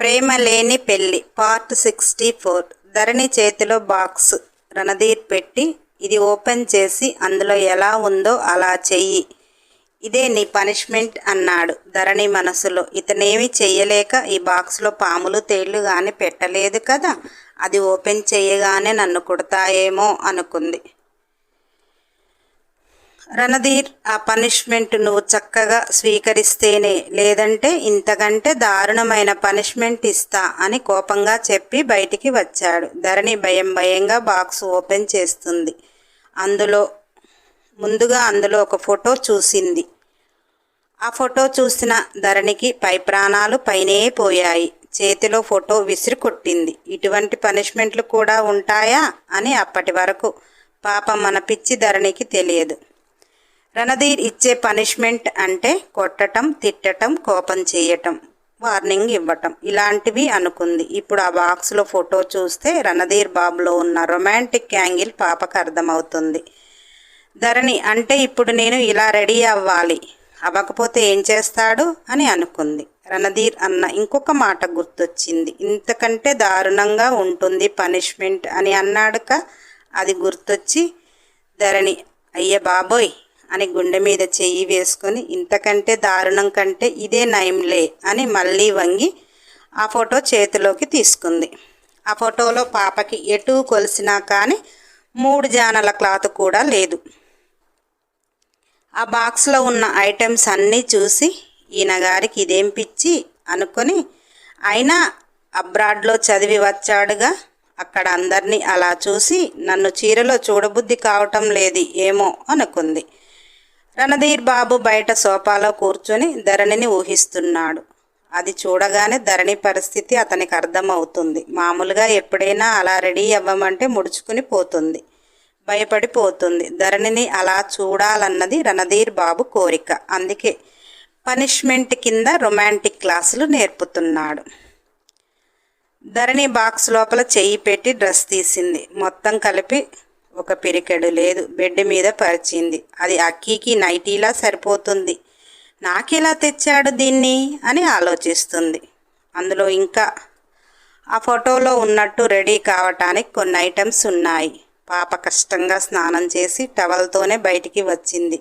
ప్రేమ లేని పెళ్ళి part sixty four. ధరణి చేతిలో బాక్స్ రణధీర్ పెట్టి ఇది ఓపెన్ చేసి అందులో ఎలా ఉందో అలా చెయ్యి. ఇదే నీ పనిష్మెంట్ అన్నాడు ధరణి మనసులో. ఇతనేమి చెయ్యలేక ఈ బాక్స్లో పాములు తేళ్ళు కానీ పెట్టలేదు కదా అది ఓపెన్ చేయగానే నన్ను కుడతాయేమో అనుకుంది. రణధీర్ ఆ పనిష్మెంట్ నువ్వు చక్కగా స్వీకరిస్తేనే లేదంటే ఇంతకంటే దారుణమైన పనిష్మెంట్ ఇస్తా అని కోపంగా చెప్పి బయటికి వచ్చాడు. ధరణి భయం భయంగా బాక్స్ ఓపెన్ చేస్తుంది. అందులో ముందుగా అందులో ఒక ఫోటో చూసింది. ఆ ఫోటో చూసిన ధరణికి పై ప్రాణాలు పైనే పోయాయి. చేతిలో ఫోటో విసిరి కొట్టింది. ఇటువంటి పనిష్మెంట్లు కూడా ఉంటాయా అని అప్పటి వరకు పాపం మన పిచ్చి ధరణికి తెలియదు. రణధీర్ ఇచ్చే పనిష్మెంట్ అంటే కొట్టటం తిట్టటం కోపం చేయటం వార్నింగ్ ఇవ్వటం. ఇలాంటివి అనుకుంది. ఇప్పుడు ఆ బాక్స్లో ఫోటో చూస్తే రణధీర్ బాబులో ఉన్న రొమాంటిక్ యాంగిల్ పాపకు అర్థమవుతుంది. ధరణి అంటే ఇప్పుడు నేను ఇలా రెడీ అవ్వాలి. అవ్వకపోతే ఏం చేస్తాడు? అని అనుకుంది. రణధీర్ అన్న ఇంకొక మాట గుర్తొచ్చింది. ఇంతకంటే దారుణంగా ఉంటుంది పనిష్మెంట్ అని అన్నాడుక. అది గుర్తొచ్చి ధరణి అయ్య బాబోయ్ అని గుండె మీద చెయ్యి వేసుకొని ఇంతకంటే దారుణం కంటే ఇదే నయంలే అని మళ్ళీ వంగి ఆ ఫోటో చేతిలోకి తీసుకుంది. ఆ ఫోటోలో పాపకి ఎటు కొలిసినా కానీ మూడు జానల క్లాత్ కూడా లేదు. ఆ బాక్స్లో ఉన్న ఐటమ్స్ అన్నీ చూసి ఈయన గారికి ఇదేం పిచ్చి అనుకొని అయినా అబ్రాడ్లో చదివి వచ్చాడుగా అక్కడ అందరినీ అలా చూసి నన్ను చీరలో చూడబుద్ధి కావటం లేదు ఏమో అనుకుంది. రణధీర్ బాబు బయట సోఫాలో కూర్చొని ధరణిని ఊహిస్తున్నాడు. అది చూడగానే ధరణి పరిస్థితి అతనికి అర్థమవుతుంది. మామూలుగా ఎప్పుడైనా అలా రెడీ అవ్వమంటే ముడుచుకుని పోతుంది. భయపడిపోతుంది. ధరణిని అలా చూడాలన్నది రణధీర్ బాబు కోరిక. అందుకే పనిష్మెంట్ కింద రొమాంటిక్ క్లాసులు నేర్పుతున్నాడు. ధరణి బాక్స్ లోపల చెయ్యి పెట్టి డ్రెస్ తీసింది. మొత్తం కలిపి ఒక పిరికెడు లేదు. బెడ్ మీద పరిచింది. అది అక్కీకి నైటీలా సరిపోతుంది. నాకెలా తెచ్చాడు దీన్ని? అని ఆలోచిస్తుంది. అందులో ఇంకా ఆ ఫోటోలో ఉన్నట్టు రెడీ కావటానికి కొన్ని ఐటమ్స్ ఉన్నాయి. పాప కష్టంగా స్నానం చేసి టవల్తోనే బయటికి వచ్చింది.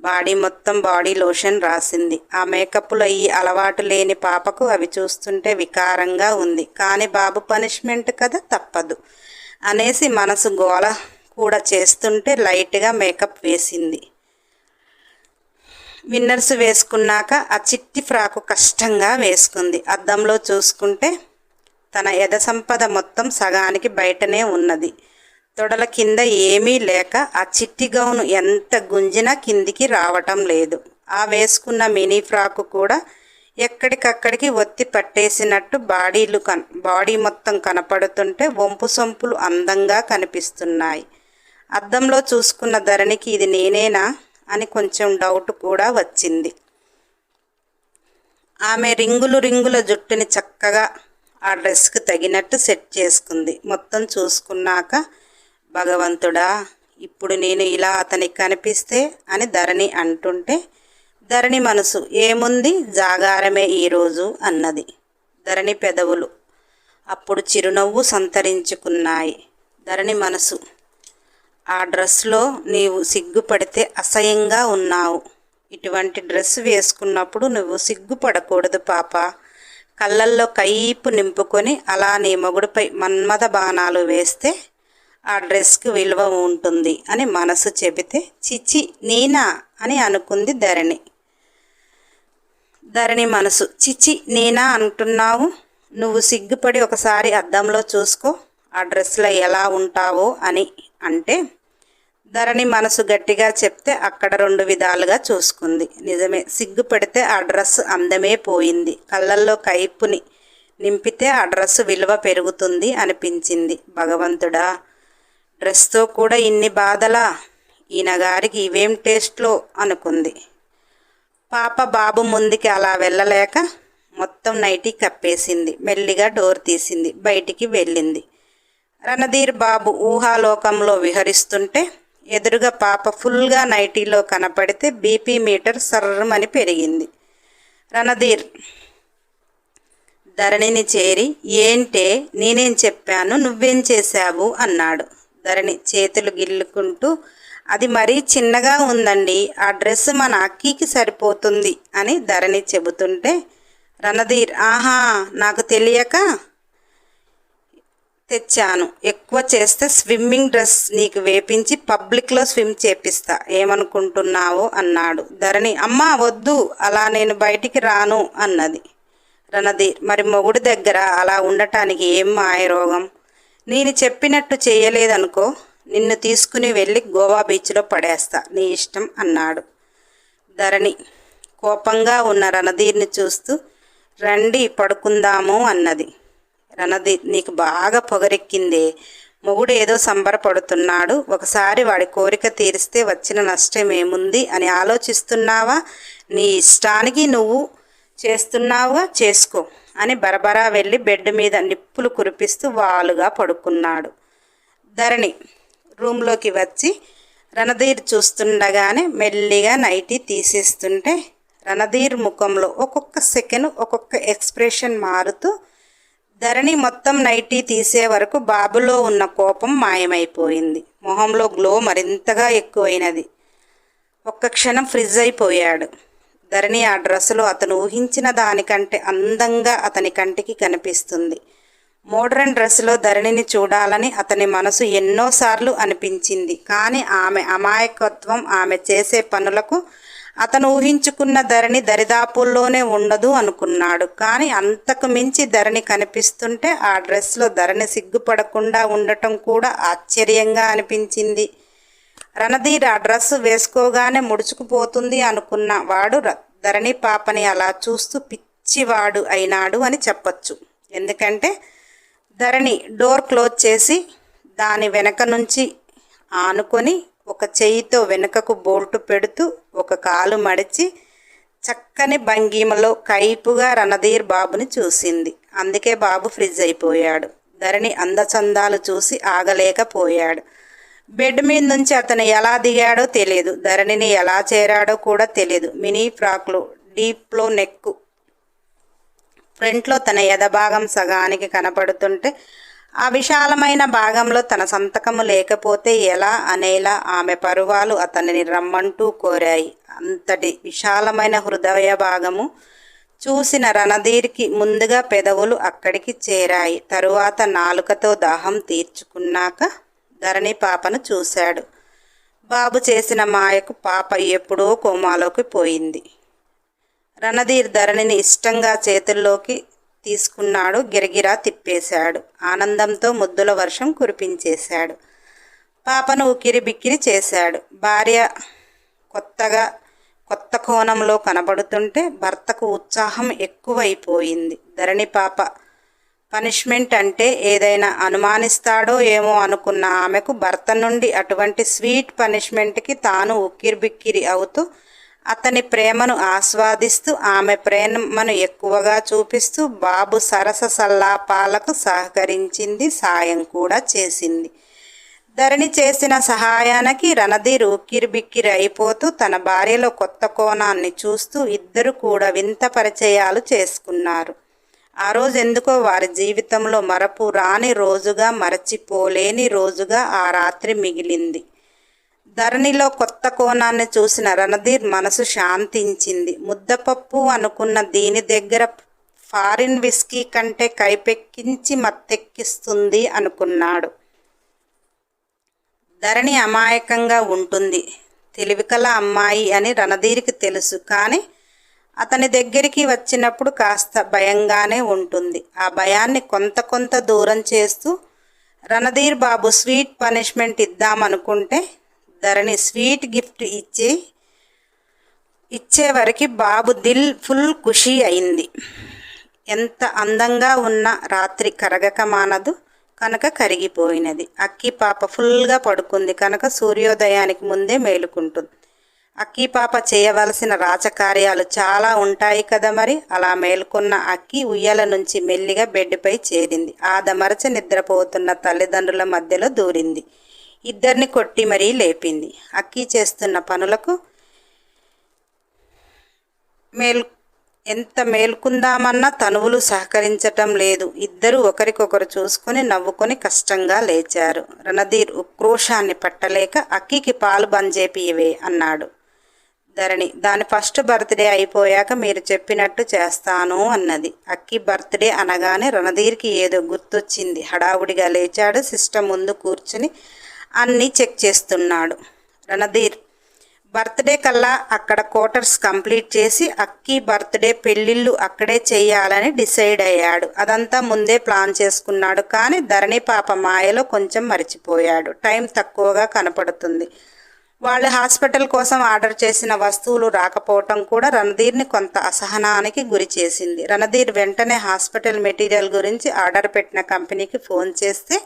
బాడీ మొత్తం బాడీ లోషన్ రాసింది. ఆ మేకప్లో ఈ అలవాటు లేని పాపకు అవి చూస్తుంటే వికారంగా ఉంది. కానీ బాబు పనిష్మెంట్ కదా తప్పదు అనేసి మనసు గోల కూడా చేస్తుంటే లైట్గా మేకప్ వేసింది. విన్నర్స్ వేసుకున్నాక ఆ చిట్టి ఫ్రాకు కష్టంగా వేసుకుంది. అద్దంలో చూసుకుంటే తన ఎద సంపద మొత్తం సగానికి బయటనే ఉన్నది. తొడల కింద ఏమీ లేక ఆ చిట్టి గౌను ఎంత గుంజినా కిందికి రావటం లేదు. ఆ వేసుకున్న మినీ ఫ్రాకు కూడా ఎక్కడికక్కడికి ఒత్తి పట్టేసినట్టు బాడీలు కన్ బాడీ మొత్తం కనపడుతుంటే వంపు సొంపులు అందంగా కనిపిస్తున్నాయి. అద్దంలో చూసుకున్న ధరణికి ఇది నేనేనా అని కొంచెం డౌట్ కూడా వచ్చింది. ఆమె రింగులు రింగుల జుట్టుని చక్కగా ఆ డ్రెస్కి తగినట్టు సెట్ చేసుకుంది. మొత్తం చూసుకున్నాక భగవంతుడా ఇప్పుడు నేను ఇలా అతనికి కనిపిస్తే అని ధరణి అంటుంటే ధరణి మనసు ఏముంది? జాగారమే ఈరోజు అన్నది. ధరణి పెదవులు అప్పుడు చిరునవ్వు సంతరించుకున్నాయి. ధరణి మనసు ఆ డ్రెస్లో నీవు సిగ్గుపడితే అసహ్యంగా ఉన్నావు. ఇటువంటి డ్రెస్ వేసుకున్నప్పుడు నువ్వు సిగ్గుపడకూడదు పాప. కళ్ళల్లో కైపు నింపుకొని అలా నీ మొగుడుపై మన్మద బాణాలు వేస్తే ఆ డ్రెస్కి విలువ ఉంటుంది అని మనసు చెబితే చిచి నేనా అని అనుకుంది ధరణి. ధరణి మనసు చిచి నేనా అంటున్నావు? నువ్వు సిగ్గుపడి ఒకసారి అద్దంలో చూసుకో ఆ డ్రెస్లో ఎలా ఉంటావో అని అంటే ధరణి మనసు గట్టిగా చెప్తే అక్కడ రెండు విధాలుగా చూసుకుంది. నిజమే సిగ్గుపడితే ఆ డ్రెస్ అందమే పోయింది. కళ్ళల్లో కైపుని నింపితే ఆ డ్రెస్ విలువ పెరుగుతుంది అనిపించింది. భగవంతుడా డ్రెస్తో కూడా ఇన్ని బాధలా? ఈయన గారికి ఇవేం టేస్ట్లో? అనుకుంది. పాప బాబు ముందుకి అలా వెళ్ళలేక మొత్తం నైటీ కప్పేసింది. మెల్లిగా డోర్ తీసింది. బయటికి వెళ్ళింది. రణధీర్ బాబు ఊహాలోకంలో విహరిస్తుంటే ఎదురుగా పాప ఫుల్గా నైటీలో కనపడితే బీపీ మీటర్ సర్రమని పెరిగింది. రణధీర్ ధరణిని చేరి ఏంటే? నేనేం చెప్పాను? నువ్వేం చేశావు? అన్నాడు. ధరణి చేతులు గిల్లుకుంటూ అది మరీ చిన్నగా ఉందండి. ఆ డ్రెస్ మన అక్కీకి సరిపోతుంది అని ధరణి చెబుతుంటే రణధీర్ ఆహా! నాకు తెలియక తెచ్చాను. ఎక్కువ చేస్తే స్విమ్మింగ్ డ్రెస్ నీకు వేపించి పబ్లిక్లో స్విమ్ చేపిస్తా. ఏమనుకుంటున్నావో? అన్నాడు. ధరణి అమ్మా వద్దు అలా నేను బయటికి రాను అన్నది. రణధీర్ మరి మొగుడి దగ్గర అలా ఉండటానికి ఏం మాయరోగం? నేను చెప్పినట్టు చేయలేదనుకో నిన్ను తీసుకుని వెళ్ళి గోవా బీచ్లో పడేస్తా నీ ఇష్టం అన్నాడు. ధరణి కోపంగా ఉన్న రణధీర్ని చూస్తూ రండి పడుకుందాము అన్నది. రణధీర్ నీకు బాగా పొగరెక్కిందే. మొగుడు ఏదో సంబరపడుతున్నాడు. ఒకసారి వాడి కోరిక తీరిస్తే వచ్చిన నష్టం ఏముంది అని ఆలోచిస్తున్నావా? నీ ఇష్టానికి నువ్వు చేస్తున్నావుగా చేసుకో అని బరబరా వెళ్ళి బెడ్ మీద నిప్పులు కురిపిస్తూ వాలుగా పడుకున్నాడు. ధరణి రూమ్లోకి వచ్చి రణధీర్ చూస్తుండగానే మెల్లిగా నైటీ తీసేస్తుంటే రణధీర్ ముఖంలో ఒక్కొక్క సెకండ్ ఒక్కొక్క ఎక్స్ప్రెషన్ మారుతూ ధరణి మొత్తం నైటీ తీసే వరకు బాబులో ఉన్న కోపం మాయమైపోయింది. మొహంలో గ్లో మరింతగా ఎక్కువైనది. ఒక్క క్షణం ఫ్రిజ్ అయిపోయాడు. ధరణి ఆ డ్రెస్సులో అతను ఊహించిన దానికంటే అందంగా అతని కంటికి కనిపిస్తుంది. మోడ్రన్ డ్రెస్సులో ధరణిని చూడాలని అతని మనసు ఎన్నోసార్లు అనిపించింది. కానీ ఆమె అమాయకత్వం ఆమె చేసే పనులకు అతను ఊహించుకున్న ధరణి దరిదాపుల్లోనే ఉండదు అనుకున్నాడు. కానీ అంతకు మించి ధరణి కనిపిస్తుంటే ఆ డ్రెస్లో ధరణి సిగ్గుపడకుండా ఉండటం కూడా ఆశ్చర్యంగా అనిపించింది. రణధీర్ ఆ డ్రెస్ వేసుకోగానే ముడుచుకుపోతుంది అనుకున్న వాడు ధరణి పాపని అలా చూస్తూ పిచ్చివాడు అయినాడు అని చెప్పొచ్చు. ఎందుకంటే ధరణి డోర్ క్లోజ్ చేసి దాని వెనక నుంచి ఆనుకొని ఒక చెయ్యితో వెనుకకు బోల్టు పెడుతూ ఒక కాలు మడిచి చక్కని భంగిమలో కైపుగా రణధీర్ బాబుని చూసింది. అందుకే బాబు ఫ్రిజ్ అయిపోయాడు. ధరణి అందచందాలు చూసి ఆగలేకపోయాడు. బెడ్ మీద నుంచి అతను ఎలా దిగాడో తెలియదు ధరణిని ఎలా చేరాడో కూడా తెలియదు మినీ ఫ్రాక్లు డీప్లో నెక్కు. ఫ్రంట్లో తన ఎదభాగం సగానికి కనపడుతుంటే ఆ విశాలమైన భాగంలో తన సంతకము లేకపోతే ఎలా అనేలా ఆమె పరువాలు అతనిని రమ్మంటూ కోరాయి. అంతటి విశాలమైన హృదయ భాగము చూసిన రణధీర్కి ముందుగా పెదవులు అక్కడికి చేరాయి. తరువాత నాలుకతో దాహం తీర్చుకున్నాక ధరణి పాపను చూశాడు. బాబు చేసిన మాయకు పాప ఎప్పుడో కోమాలోకి పోయింది. రణధీర్ ధరణిని ఇష్టంగా చేతుల్లోకి తీసుకున్నాడు. గిరగిరా తిప్పేశాడు. ఆనందంతో ముద్దుల వర్షం కురిపించేశాడు. పాపను ఉక్కిరి బిక్కిరి చేశాడు. భార్య కొత్తగా కొత్త కోణంలో కనబడుతుంటే భర్తకు ఉత్సాహం ఎక్కువైపోయింది. ధరణి పాప పనిష్మెంట్ అంటే ఏదైనా అనుమానిస్తాడో ఏమో అనుకున్న ఆమెకు భర్త నుండి అటువంటి స్వీట్ పనిష్మెంట్కి తాను ఉక్కిరిబిక్కిరి అవుతూ అతని ప్రేమను ఆస్వాదిస్తూ ఆమె ప్రేమను ఎక్కువగా చూపిస్తూ బాబు సరస సల్లాపాలకు సహకరించింది సాయం కూడా చేసింది. ధరణి చేసిన సహాయానికి రణధీర్ ఉక్కిరిబిక్కిరి అయిపోతూ తన భార్యలో కొత్త కోణాన్ని చూస్తూ ఇద్దరు కూడా వింత పరిచయాలు చేసుకున్నారు. ఆ రోజు ఎందుకో వారి జీవితంలో మరపు రాని రోజుగా మరచిపోలేని రోజుగా ఆ రాత్రి మిగిలింది. ధరణిలో కొత్త కోణాన్ని చూసిన రణధీర్ మనసు శాంతించింది. ముద్దపప్పు అనుకున్న దీని దగ్గర ఫారిన్ విస్కీ కంటే కైపెక్కించి మత్తెక్కిస్తుంది అనుకున్నాడు. ధరణి అమాయకంగా ఉంటుంది. తెలివికల అమ్మాయి అని రణధీర్కి తెలుసు. కానీ అతని దగ్గరికి వచ్చినప్పుడు కాస్త భయంగానే ఉంటుంది. ఆ భయాన్ని కొంత కొంత దూరం చేస్తూ రణధీర్ బాబు స్వీట్ పనిష్మెంట్ ఇద్దామనుకుంటే ధరణి స్వీట్ గిఫ్ట్ ఇచ్చి ఇచ్చేవరకు బాబు దిల్ ఫుల్ ఖుషి అయింది. ఎంత అందంగా ఉన్న రాత్రి కరగక మానదు కనుక కరిగిపోయినది. అక్కి పాప ఫుల్గా పడుకుంది కనుక సూర్యోదయానికి ముందే మేలుకుంటుంది. అక్కి పాప చేయవలసిన రాచకార్యాలు చాలా ఉంటాయి కదా మరి? అలా మేల్కొన్న అక్కి ఉయ్యాల నుంచి మెల్లిగా బెడ్పై చేరింది. ఆదమరచ నిద్రపోతున్న తల్లిదండ్రుల మధ్యలో దూరింది. ఇద్దరిని కొట్టి మరీ లేపింది. అక్కి చేస్తున్న పనులకు మేల్ ఎంత మేల్కుందామన్నా తనువులు సహకరించటం లేదు. ఇద్దరు ఒకరికొకరు చూసుకుని నవ్వుకొని కష్టంగా లేచారు. రణధీర్ ఉక్రోషాన్ని పట్టలేక అక్కికి పాలు బంద్ అన్నాడు. ధరణి దాని ఫస్ట్ బర్త్డే అయిపోయాక మీరు చెప్పినట్టు చేస్తాను అన్నది. అక్కి బర్త్డే అనగానే రణధీర్కి ఏదో గుర్తొచ్చింది. హడావుడిగా లేచాడు సిస్టమ్ ముందు కూర్చుని అన్నీ చెక్ చేస్తున్నాడు. రణధీర్ బర్త్డే కల్లా అక్కడ క్వార్టర్స్ కంప్లీట్ చేసి అక్కి బర్త్డే పెళ్ళిళ్ళు అక్కడే చేయాలని డిసైడ్ అయ్యాడు. అదంతా ముందే ప్లాన్ చేసుకున్నాడు కానీ ధరణి పాప మాయలో కొంచెం మర్చిపోయాడు. టైం తక్కువగా కనపడుతుంది. వాళ్ళు హాస్పిటల్ కోసం ఆర్డర్ చేసిన వస్తువులు రాకపోవటం కూడా రణధీర్ని కొంత అసహనానికి గురి చేసింది. రణధీర్ వెంటనే హాస్పిటల్ మెటీరియల్ గురించి ఆర్డర్ పెట్టిన కంపెనీకి ఫోన్ చేస్తే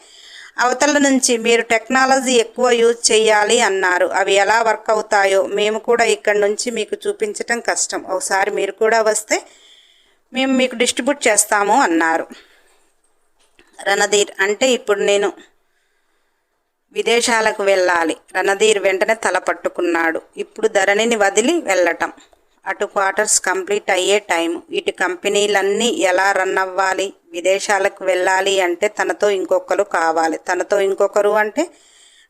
అవతల నుంచి మీరు టెక్నాలజీ ఎక్కువ యూజ్ చేయాలి అన్నారు. అవి ఎలా వర్క్ అవుతాయో మేము కూడా ఇక్కడ నుంచి మీకు చూపించటం కష్టం. ఒకసారి మీరు కూడా వస్తే మేము మీకు డిస్ట్రిబ్యూట్ చేస్తాము అన్నారు. రణధీర్ అంటే ఇప్పుడు నేను విదేశాలకు వెళ్ళాలి. రణధీర్ వెంటనే తల పట్టుకున్నాడు. ఇప్పుడు ధరణిని వదిలి వెళ్ళటం. అటు క్వార్టర్స్ కంప్లీట్ అయ్యే టైం ఇటు కంపెనీలన్నీ ఎలా రన్ అవ్వాలి? విదేశాలకు వెళ్ళాలి అంటే తనతో ఇంకొకరు కావాలి. తనతో ఇంకొకరు అంటే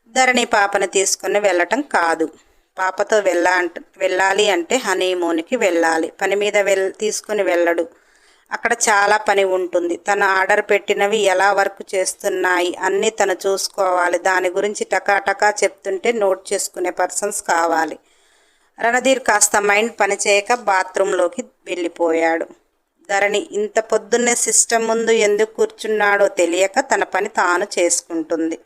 ధరణి పాపని తీసుకుని వెళ్ళటం కాదు. పాపతో వెళ్ళా వెళ్ళాలి అంటే హనీమూన్కి వెళ్ళాలి. పని మీద వెల్ తీసుకుని వెళ్ళడు. అక్కడ చాలా పని ఉంటుంది. తను ఆర్డర్ పెట్టినవి ఎలా వర్క్ చేస్తున్నాయి అన్నీ తను చూసుకోవాలి. దాని గురించి టకాటకా చెప్తుంటే నోట్ చేసుకునే పర్సన్స్ కావాలి. రణధీర్ కాస్త మైండ్ పనిచేయక బాత్రూంలోకి వెళ్ళిపోయాడు. ధరణి ఇంత పొద్దున్నే సిస్టమ్ ముందు ఎందుకు కూర్చున్నాడో తెలియక తన పని తాను చేసుకుంటుంది.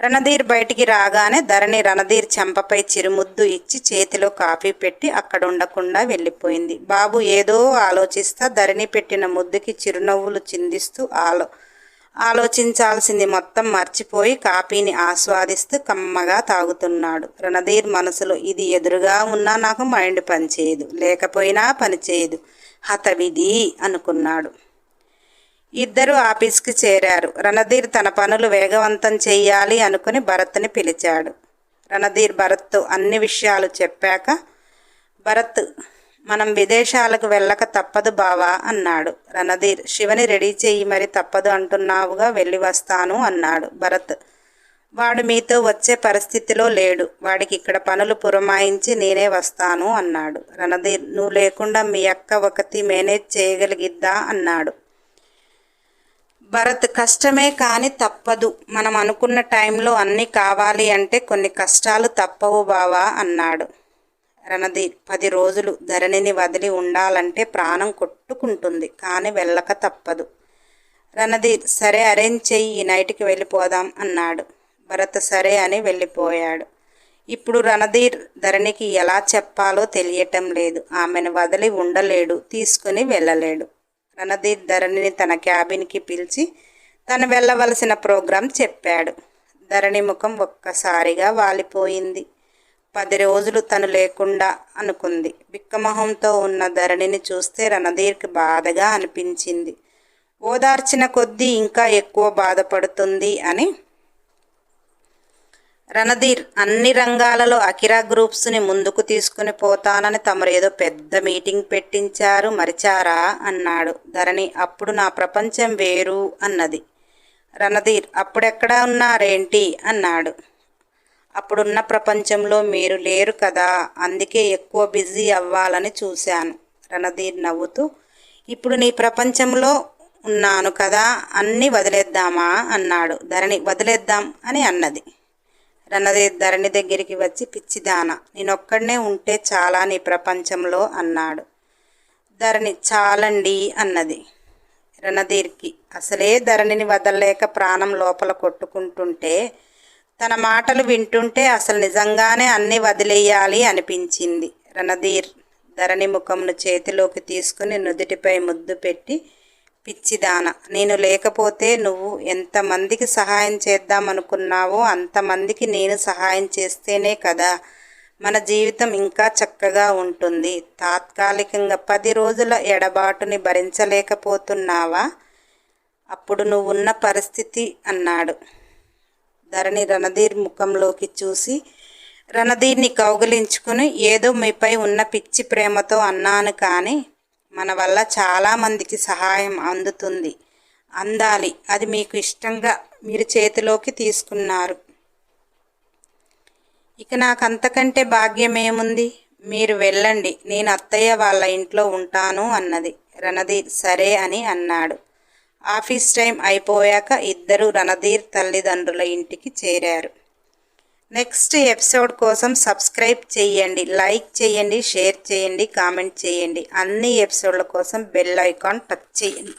రణధీర్ బయటికి రాగానే ధరణి రణధీర్ చెంపపై చిరుముద్దు ఇచ్చి చేతిలో కాఫీ పెట్టి అక్కడ ఉండకుండా వెళ్ళిపోయింది. బాబు ఏదో ఆలోచిస్తా ధరణి పెట్టిన ముద్దుకి చిరునవ్వులు చిందిస్తూ ఆలో ఆలోచించాల్సింది మొత్తం మర్చిపోయి కాఫీని ఆస్వాదిస్తూ కమ్మగా తాగుతున్నాడు. రణధీర్ మనసులో ఇది ఎదురుగా ఉన్నా నాకు మైండ్ పనిచేయదు లేకపోయినా పనిచేయదు హతవిధి అనుకున్నాడు. ఇద్దరు ఆఫీస్కి చేరారు. రణధీర్ తన పనులు వేగవంతం చేయాలి అనుకుని భరత్ని పిలిచాడు. రణధీర్ భరత్తో అన్ని విషయాలు చెప్పాక భరత్ మనం విదేశాలకు వెళ్ళక తప్పదు బావా అన్నాడు. రణధీర్ శివని రెడీ చేయి మరి తప్పదు అంటున్నావుగా వెళ్ళి వస్తాను అన్నాడు భరత్. వాడు మీతో వచ్చే పరిస్థితిలో లేడు. వాడికి ఇక్కడ పనులు పురమాయించి నేనే వస్తాను అన్నాడు. రణధీర్ నువ్వు లేకుండా మీ అక్క ఒకటి మేనేజ్ చేయగలిగిద్దా అన్నాడు. భరత్ కష్టమే కానీ తప్పదు. మనం అనుకున్న టైంలో అన్నీ కావాలి అంటే కొన్ని కష్టాలు తప్పవు బావా అన్నాడు. రణధీర్ పది రోజులు ధరణిని వదిలి ఉండాలంటే ప్రాణం కొట్టుకుంటుంది కానీ వెళ్ళక తప్పదు. రణధీర్ సరే అరేంజ్ చెయ్యి ఈ నైట్కి వెళ్ళిపోదాం అన్నాడు. భరత్ సరే అని వెళ్ళిపోయాడు. ఇప్పుడు రణధీర్ ధరణికి ఎలా చెప్పాలో తెలియటం లేదు. ఆమెను వదిలి ఉండలేడు తీసుకుని వెళ్ళలేడు. రణధీర్ ధరణిని తన క్యాబిన్కి పిలిచి తను వెళ్ళవలసిన ప్రోగ్రాం చెప్పాడు. ధరణి ముఖం ఒక్కసారిగా వాలిపోయింది. పది రోజులు తను లేకుండా అనుకుంది. బిక్కమొహంతో ఉన్న ధరణిని చూస్తే రణధీర్కి బాధగా అనిపించింది. ఓదార్చిన కొద్దీ ఇంకా ఎక్కువ బాధపడుతుంది అని. రణధీర్ అన్ని రంగాలలో అకిరా గ్రూప్స్ని ముందుకు తీసుకుని పోతానని తమరు ఏదో పెద్ద మీటింగ్ పెట్టించారు మరిచారా అన్నాడు. ధరణి అప్పుడు నా ప్రపంచం వేరు అన్నది. రణధీర్ అప్పుడెక్కడ ఉన్నారేంటి అన్నాడు. అప్పుడున్న ప్రపంచంలో మీరు లేరు కదా అందుకే ఎక్కువ బిజీ అవ్వాలని చూశాను. రణధీర్ నవ్వుతూ ఇప్పుడు నీ ప్రపంచంలో ఉన్నాను కదా అన్నీ వదిలేద్దామా? అన్నాడు. ధరణి వదిలేద్దాం అని అన్నది. రణధీర్ ధరణి దగ్గరికి వచ్చి పిచ్చిదాన నేనొక్కడనే ఉంటే చాలా నీ ప్రపంచంలో అన్నాడు. ధరణి చాలండి అన్నది. రణధీర్కి అసలే ధరణిని వదలలేక ప్రాణం లోపల కొట్టుకుంటుంటే తన మాటలు వింటుంటే అసలు నిజంగానే అన్నీ వదిలేయాలి అనిపించింది. రణధీర్ ధరణి ముఖంను చేతిలోకి తీసుకుని నుదుటిపై ముద్దు పెట్టి పిచ్చిదాన నేను లేకపోతే నువ్వు ఎంతమందికి సహాయం చేద్దామనుకున్నావో అంతమందికి నేను సహాయం చేస్తేనే కదా. మన జీవితం ఇంకా చక్కగా ఉంటుంది. తాత్కాలికంగా పది రోజుల ఎడబాటుని భరించలేకపోతున్నావా? అప్పుడు నువ్వున్న పరిస్థితి అన్నాడు. ధరణి రణధీర్ ముఖంలోకి చూసి రణధీర్ని కౌగిలించుకుని ఏదో మీపై ఉన్న పిచ్చి ప్రేమతో అన్నాను కానీ మన వల్ల చాలామందికి సహాయం అందుతుంది. అందాలి. అది మీకు ఇష్టంగా మీరు చేతిలోకి తీసుకున్నారు. ఇక నాకు అంతకంటే భాగ్యం ఏముంది? మీరు వెళ్ళండి. నేను అత్తయ్య వాళ్ళ ఇంట్లో ఉంటాను అన్నది. రణధీర్ సరే అని అన్నాడు. ఆఫీస్ టైం అయిపోయాక ఇద్దరు రణధీర్ తల్లిదండ్రుల ఇంటికి చేరారు. నెక్స్ట్ ఎపిసోడ్ కోసం సబ్స్క్రైబ్ చేయండి లైక్ చేయండి షేర్ చేయండి కామెంట్ చేయండి. అన్ని ఎపిసోడ్ల కోసం బెల్ ఐకాన్ టచ్ చేయండి.